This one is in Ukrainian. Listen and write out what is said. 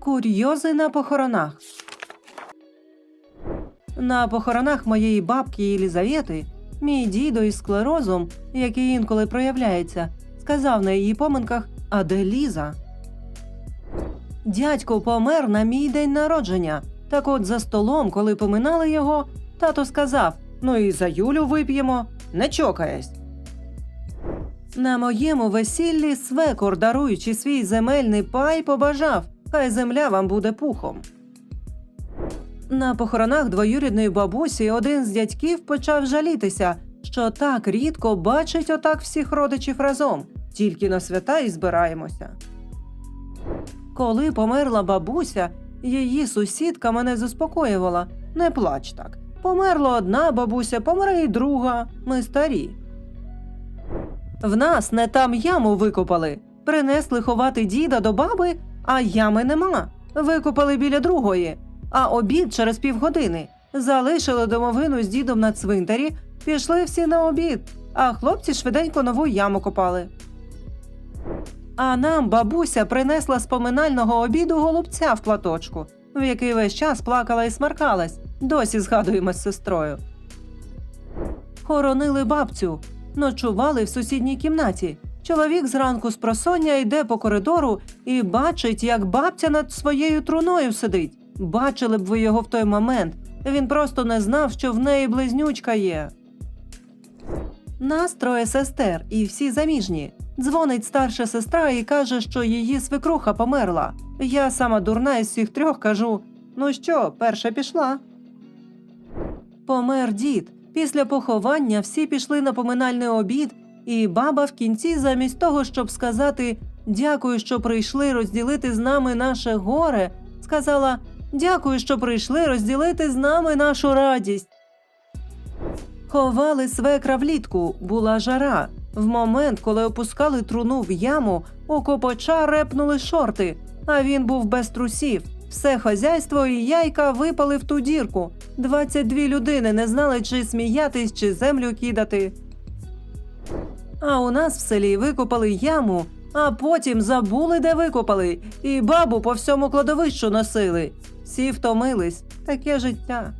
Курйози на похоронах. На похоронах моєї бабки Єлізавети мій дідо із склерозом, який інколи проявляється, сказав на її поминках А де Ліза? Дядько помер на мій день народження. Так от за столом, коли поминали його, тато сказав: Ну і за Юлю вип'ємо, не чокаясь. На моєму весіллі свекор, даруючи свій земельний пай, побажав, хай земля вам буде пухом. На похоронах двоюрідної бабусі один з дядьків почав жалітися, що так рідко бачить отак всіх родичів разом, тільки на свята і збираємося. Коли померла бабуся, її сусідка мене заспокоювала. Не плач так. Померла одна бабуся, помре і друга. Ми старі. В нас не там яму викопали. Принесли ховати діда до баби, а ями нема. Викопали біля другої, а обід через півгодини. Залишили домовину з дідом на цвинтарі, пішли всі на обід, а хлопці швиденько нову яму копали. А нам бабуся принесла з поминального обіду голубця в платочку, в який весь час плакала і смаркалась. Досі згадуємо з сестрою. Хоронили бабцю, ночували в сусідній кімнаті. Чоловік зранку з просоння йде по коридору і бачить, як бабця над своєю труною сидить. Бачили б ви його в той момент. Він просто не знав, що в неї близнючка є. Нас троє сестер, і всі заміжні. Дзвонить старша сестра і каже, що її свекруха померла. Я сама дурна із всіх трьох кажу: ну що, перша пішла. Помер дід. Після поховання всі пішли на поминальний обід, і баба в кінці, замість того, щоб сказати дякую, що прийшли розділити з нами наше горе, сказала дякую, що прийшли розділити з нами нашу радість. Ховали свекра влітку, була жара. В момент, коли опускали труну в яму, у копача репнули шорти, а він був без трусів. Все хазяйство і яйка випали в ту дірку. 22 людини не знали, чи сміятись, чи землю кидати. А у нас в селі викопали яму, а потім забули, де викопали, і бабу по всьому кладовищу носили. Всі втомились, таке життя.